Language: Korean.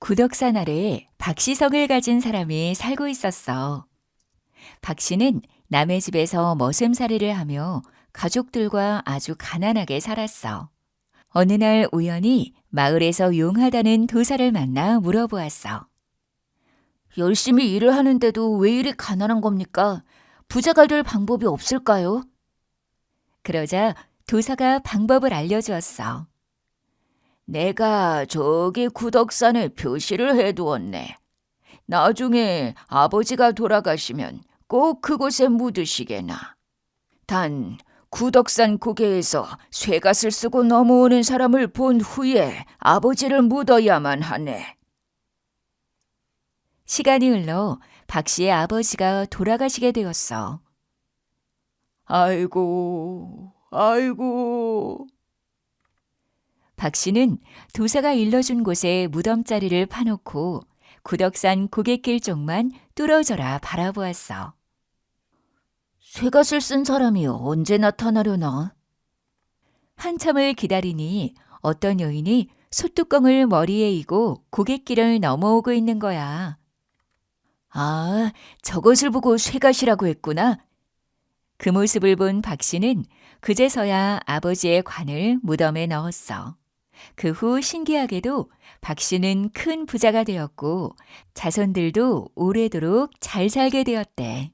구덕산 아래에 박씨성을 가진 사람이 살고 있었어. 박씨는 남의 집에서 머슴살이를 하며 가족들과 아주 가난하게 살았어. 어느 날 우연히 마을에서 용하다는 도사를 만나 물어보았어. 열심히 일을 하는데도 왜 이리 가난한 겁니까? 부자가 될 방법이 없을까요? 그러자 도사가 방법을 알려주었어. 내가 저기 구덕산에 표시를 해두었네. 나중에 아버지가 돌아가시면 꼭 그곳에 묻으시게나. 단 구덕산 고개에서 쇠갓을 쓰고 넘어오는 사람을 본 후에 아버지를 묻어야만 하네. 시간이 흘러 박 씨의 아버지가 돌아가시게 되었어. 아이고, 아이고. 박 씨는 도사가 일러준 곳에 무덤자리를 파놓고 구덕산 고갯길 쪽만 뚫어져라 바라보았어. 쇠갓을 쓴 사람이 언제 나타나려나? 한참을 기다리니 어떤 여인이 솥뚜껑을 머리에 이고 고갯길을 넘어오고 있는 거야. 아, 저것을 보고 쇠갓이라고 했구나. 그 모습을 본 박 씨는 그제서야 아버지의 관을 무덤에 넣었어. 그 후 신기하게도 박 씨는 큰 부자가 되었고 자손들도 오래도록 잘 살게 되었대.